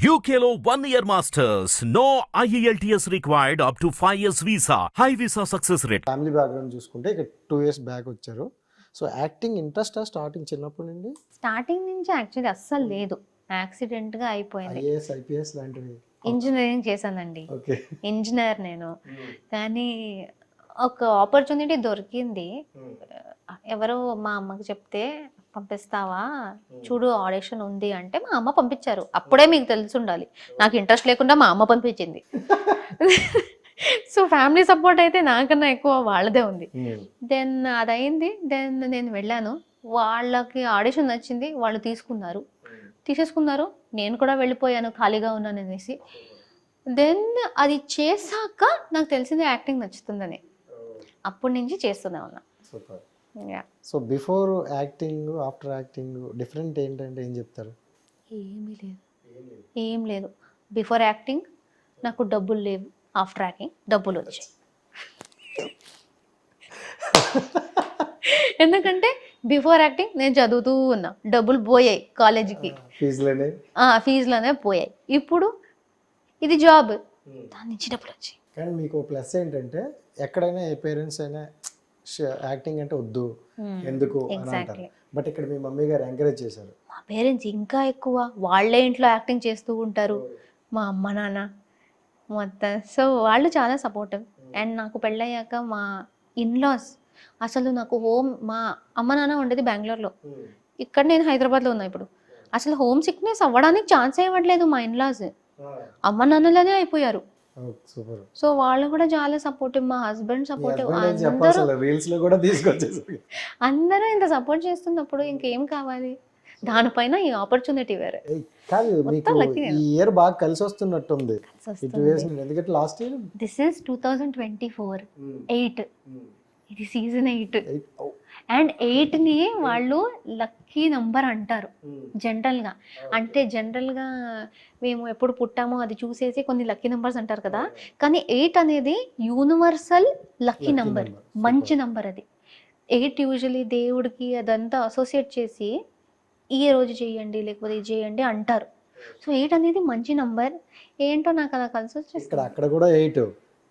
One year masters. No E IELTS required up to 5 years visa. High visa success rate. Family background చూసుకుంటే ఇక two years back వచ్చారు. So acting interest starting చిన్నప్పటి నుండి? Starting నుంచి actually అస్సలు లేదు. యాక్సిడెంట్గా అయిపోయింది. ఐఏఎస్ ఐపీఎస్ లాంటివి. ఇంజనీరింగ్ చేశానండి. ఓకే ఇంజనీర్ నేను. కానీ ఒక ఆపర్చునిటీ దొరికింది. ఎవరో మా అమ్మకి చెప్తే పంపిస్తావా? చూడు ఆడిషన్ ఉంది అంటే మా అమ్మ పంపించారు. అప్పుడే మీకు తెలిసి ఉండాలి నాకు ఇంట్రెస్ట్ లేకుండా మా అమ్మ పంపించింది. సో ఫ్యామిలీ సపోర్ట్ అయితే నాకన్నా ఎక్కువ వాళ్ళదే ఉంది. దెన్ అది అయింది దెన్ నేను వెళ్ళాను. వాళ్ళకి ఆడిషన్ నచ్చింది. వాళ్ళు తీసుకున్నారు. తీసేసుకున్నారు. నేను కూడా వెళ్ళిపోయాను ఖాళీగా ఉన్నాను అనేసి. దెన్ అది చేశాక నాకు తెలిసింది యాక్టింగ్ నచ్చుతుందని. అప్పటి నుంచి చేస్తూనే ఉన్నా. So before acting after acting different ఏంటంటే ఏం చెప్తారు? ఏమీ లేదు. ఏం లేదు. బిఫోర్ యాక్టింగ్ నాకు డబ్బులు లేవు. ఆఫ్టర్ యాక్టింగ్ డబ్బులు వచ్చాయి. ఎందుకంటే బిఫోర్ యాక్టింగ్ నేను చదువుతూ ఉన్నా. డబ్బులు పోయాయి కాలేజీకి. ఫీజులనే? ఫీజులోనే పోయాయి. ఇప్పుడు ఇది జాబ్. దాని నుంచి డబ్బులు వచ్చాయి. కానీ మీకు ప్లస్ ఏంటంటే ఎక్కడైనా ఏ పేరెంట్స్ అయినా యాక్టింగ్ అంటే వద్దు. ఎందుకు? అని అంటారు. బట్ ఇక్కడ మీ మమ్మీ గారు ఎంకరేజ్ చేశారు. మా పేరెంట్స్ ఇంకా ఎక్కువ వాళ్ళే ఇంట్లో యాక్టింగ్ చేస్తూ ఉంటారు. మా అమ్మ నాన్న మొత్తం. సో వాళ్ళు చాలా సపోర్టివ్ అండ్ నాకు పెళ్ళయ్యాక మా ఇన్లాస్ అసలు నాకు హోమ్ మా అమ్మ నాన్న ఉండేది బెంగళూరులో. ఇక్కడ నేను హైదరాబాద్లో ఉన్నా ఇప్పుడు. అసలు హోమ్ సిక్నెస్ అవ్వడానికి ఛాన్స్ ఇవ్వట్లేదు మా ఇన్లాస్ అమ్మ నాన్నలనే అయిపోయారు. సూపర్. సో వాళ్ళు కూడా చాలా సపోర్టివ్ మా హస్బెండ్ సపోర్టివ్ అందరూ రీల్స్లో కూడా తీసుకొచ్చేసారు అందరూ ఇంత సపోర్ట్ చేస్తున్నప్పుడు ఇంకేం కావాలి? దానిపైన ఈ ఆపర్చునిటీ వేరే. కాదు మీకు ఈ ఇయర్ బాగా కలిసి వస్తున్నట్టుంది ఎందుకంటే last year this is two thousand twenty four eight ఇది సీజన్ ఎయిట్ అండ్ని వాళ్ళు లక్కీ నంబర్ అంటారు జనరల్గా. అంటే జనరల్గా మేము ఎప్పుడు పుట్టామో అది చూసేసి కొన్ని లక్కీ నంబర్స్ అంటారు కదా. కానీ ఎయిట్ అనేది యూనివర్సల్ లక్కీ నంబర్. మంచి నంబర్ అది. ఎయిట్ యూజువలీ దేవుడికి అదంతా అసోసియేట్ చేసి ఈ రోజు చేయండి లేకపోతే ఇది చేయండి అంటారు. సో ఎయిట్ అనేది మంచి నంబర్. ఏంటో నాకు అలా కలిసి ఇక్కడ వచ్చేస్తుంది అక్కడ కూడా ఎయిట్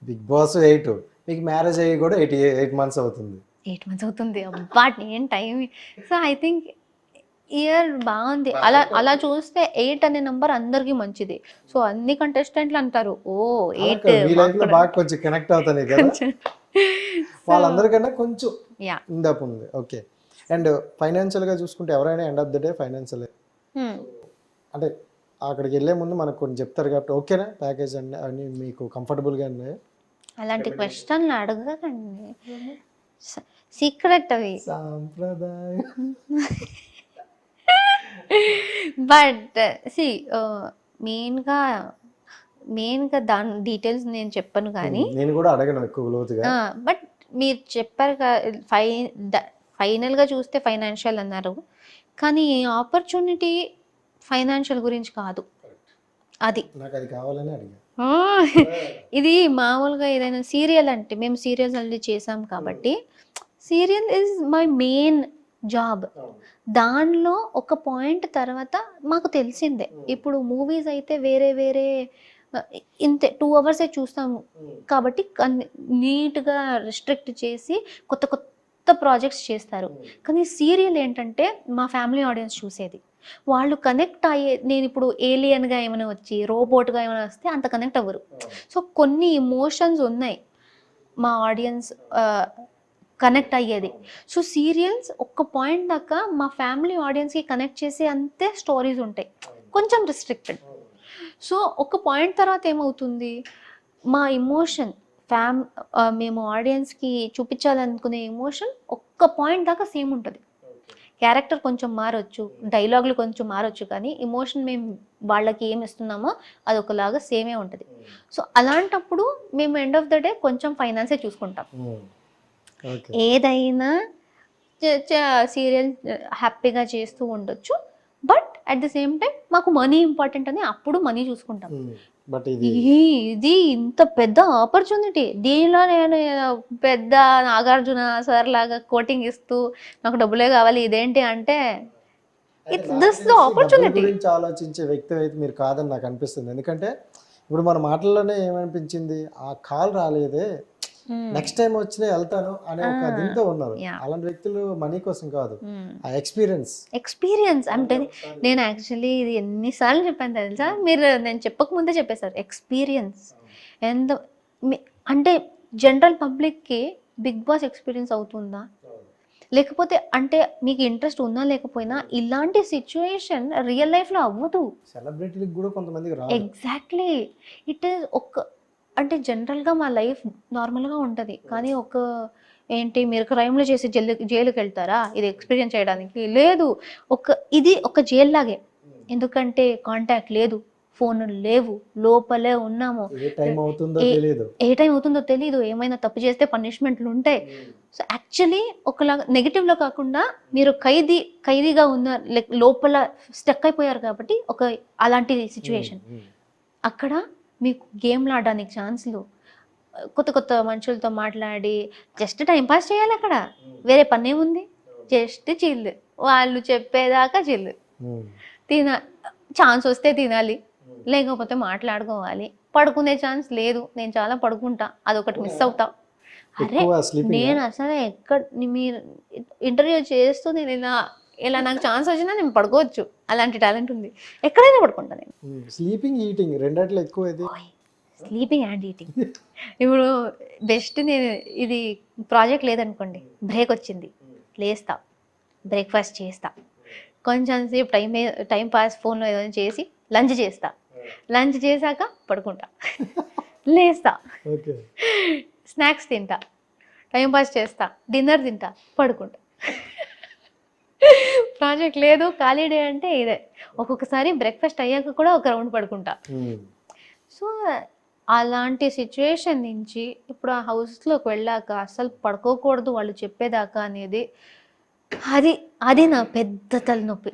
బిగ్ బాస్ ఎయిట్ మీకు మ్యారేజ్ అయ్యి కూడా ఎయిట్ ఎయిట్ మంత్స్ అవుతుంది. ఎయిట్ మంత్స్ అవుతుంది అబ్బా ఏం time so I think year బాగుంది. అలా అలా చూస్తే ఎయిట్ అనే నంబర్ అందరికీ మంచిది. సో అన్ని కంటెస్టెంట్లు అంటారు ఓ ఎయిట్ కొంచెం కనెక్ట్ అవుతాయి వాళ్ళందరికన్నా కొంచెం ఇందాపు ఉంది. ఓకే. అండ్ ఫైనాన్షియల్గా చూసుకుంటే ఎవరైనా end of the day financial. అంటే అక్కడికి వెళ్ళే ముందు మనకు కొన్ని చెప్తారు కాబట్టి ఓకేనా? ప్యాకేజ్ అన్ని అన్ని మీకు కంఫర్టబుల్గా ఉన్నాయి. అలాంటి క్వశ్చన్లు అడగకండి. సీక్రెట్ అవి. సాంప్రదాయ. బట్ సి మెయిన్గా మెయిన్గా దాని డీటెయిల్స్ నేను చెప్పను కానీ నేను కూడా అడగను ఎక్కువ లోతుగా. బట్ మీరు చెప్పారు ఫై ఫైనల్గా చూస్తే ఫైనాన్షియల్ అన్నారు. కానీ ఆపర్చునిటీ ఫైనాన్షియల్ గురించి కాదు. అది. నాకు అది కావాలని అడిగా. ఇది మామూలుగా ఏదైనా సీరియల్ అంటే మేము సీరియల్స్ అనేది చేసాం కాబట్టి serial is my main job దానిలో ఒక పాయింట్ తర్వాత మాకు తెలిసిందే. ఇప్పుడు మూవీస్ అయితే వేరే వేరే ఇంతే టూ అవర్సే చూస్తాము. కాబట్టి నీట్గా రిస్ట్రిక్ట్ చేసి కొత్త కొత్త ప్రాజెక్ట్స్ చేస్తారు. కానీ సీరియల్ ఏంటంటే మా ఫ్యామిలీ ఆడియన్స్ చూసేది. వాళ్ళు కనెక్ట్ అయ్యే నేను ఇప్పుడు ఏలియన్గా ఏమైనా వచ్చి రోబోట్గా ఏమైనా వస్తే అంత కనెక్ట్ అవ్వరు. సో కొన్ని ఇమోషన్స్ ఉన్నాయి. మా ఆడియన్స్ కనెక్ట్ అయ్యేది. సో సీరియల్స్ ఒక్క పాయింట్ దాకా మా ఫ్యామిలీ ఆడియన్స్కి కనెక్ట్ చేసే అంతే స్టోరీస్ ఉంటాయి. కొంచెం రిస్ట్రిక్టెడ్ సో ఒక పాయింట్ తర్వాత ఏమవుతుంది? మా ఇమోషన్ ఫ్యామ్ మేము ఆడియన్స్కి చూపించాలనుకునే ఎమోషన్ ఒక్క పాయింట్ దాకా సేమ్ ఉంటుంది. క్యారెక్టర్ కొంచెం మారొచ్చు డైలాగులు కొంచెం మారొచ్చు కానీ ఇమోషన్ మేము వాళ్ళకి ఏమి ఇస్తున్నామో అది ఒకలాగా సేమే ఉంటుంది. సో అలాంటప్పుడు మేము ఎండ్ ఆఫ్ ద డే కొంచెం ఫైనాన్సే చూసుకుంటాం. Hmm. ఏదైనా సీరియల్ హ్యాపీగా చేస్తూ ఉండొచ్చు. But at the same time మాకు మనీ ఇంపార్టెంట్ అని అప్పుడు మనీ చూసుకుంటాం. బట్ ఇది ఇది ఇంత పెద్ద ఆపర్చునిటీ. దీనిలో నేను పెద్ద నాగార్జున సార్ లాగా కోటింగ్ ఇస్తూ నాకు డబ్బులే కావాలి ఇదేంటి అంటే ఇట్స్ దిస్ ద ఆపర్చునిటీ. గురించి ఆలోచించే వ్యక్తి అయితే మీరు కాదని నాకు అనిపిస్తుంది. ఎందుకంటే ఇప్పుడు మన మాటల్లోనే ఏమనిపించింది? ఆ కాల్ రాలేదే. నెక్స్ట్ టైం వచ్చినా వెళ్తాను అనే ఒక దీంతో ఉన్నారు. అలాంటి వ్యక్తులు మనీ కోసం కాదు. ఆ ఎక్స్పీరియన్స్ ఎక్స్పీరియన్స్ అంటే నేను యాక్చువల్లీ ఇది ఎన్నిసార్లు చెప్పాను తెలుసా? మీరు నేను చెప్పక ముందే చెప్పేశారు. ఎక్స్పీరియన్స్ ఎంత మీ- అంటే జనరల్ పబ్లిక్కి బిగ్ బాస్ ఎక్స్పీరియన్స్ అవుతుందా? లేకపోతే అంటే మీకు ఇంట్రెస్ట్ ఉన్నా లేకపోయినా ఇలాంటి సిచ్యువేషన్ రియల్ లైఫ్లో అవ్వదు. సెలబ్రిటీలకు కూడా కొంతమందికి రాదు. ఎగ్జాక్ట్లీ ఇట్ ఈస్ ఒక అంటే జనరల్గా మా లైఫ్ నార్మల్గా ఉంటుంది. కానీ ఒక ఏంటి మీరు క్రైమ్లు చేసి జైలు జైలుకి వెళ్తారా ఇది ఎక్స్పీరియన్స్ చేయడానికి లేదు. ఒక ఇది ఒక జైలు లాగే ఎందుకంటే కాంటాక్ట్ లేదు. ఫోన్ లేవు. లోపలే ఉన్నాము. ఏ టైం అవుతుందో తెలియదు ఏ టైం అవుతుందో తెలియదు ఏమైనా తప్పు చేస్తే పనిష్మెంట్లు ఉంటాయి. సో యాక్చువల్లీ ఒకలాగా నెగిటివ్లో కాకుండా మీరు ఖైదీ ఖైదీగా ఉన్న లైక్ లోపల స్టక్ అయిపోయారు కాబట్టి ఒక అలాంటి సిచ్యువేషన్. అక్కడ మీకు గేమ్లు ఆడడానికి ఛాన్స్లు. కొత్త కొత్త మనుషులతో మాట్లాడి జస్ట్ టైం పాస్ చేయాలి అక్కడ. వేరే పని ఏముంది జస్ట్ చిల్లు వాళ్ళు చెప్పేదాకా చిల్లు. తిన ఛాన్స్ వస్తే తినాలి. లేకపోతే మాట్లాడుకోవాలి. పడుకునే ఛాన్స్ లేదు. నేను చాలా పడుకుంటా. అదొకటి మిస్ అవుతా. అరే నేను అసలు ఎక్కడ మీరు ఇంటర్వ్యూ చేస్తూ నేను? ఇలా ఇలా నాకు ఛాన్స్ వచ్చినా నేను పడుకోవచ్చు. అలాంటి టాలెంట్ ఉంది. ఎక్కడైనా పడుకుంటా నేను. స్లీపింగ్ ఈటింగ్ రెండట్లో ఎక్కువ స్లీపింగ్ అండ్ ఈటింగ్ ఇప్పుడు బెస్ట్ నేను ఇది ప్రాజెక్ట్ లేదనుకోండి బ్రేక్ వచ్చింది. లేస్తా. బ్రేక్ఫాస్ట్ చేస్తా. కొంచెం సేపు టైం టైం పాస్ ఫోన్లో ఏదైనా చేసి లంచ్ చేస్తా. లంచ్ చేశాక పడుకుంటా. లేస్తా. ఓకే. స్నాక్స్ తింటా. టైం పాస్ చేస్తా. డిన్నర్ తింటా. పడుకుంటా. ప్రాజెక్ట్ లేదు ఖాళీ డే అంటే ఇదే. ఒక్కొక్కసారి బ్రేక్ఫాస్ట్ అయ్యాక కూడా ఒక రౌండ్ పడుకుంటా. సో అలాంటి సిచ్యువేషన్ నుంచి ఇప్పుడు ఆ హౌస్లోకి వెళ్ళాక అసలు పడుకోకూడదు వాళ్ళు చెప్పేదాకా అనేది అది అది నా పెద్ద తలనొప్పి.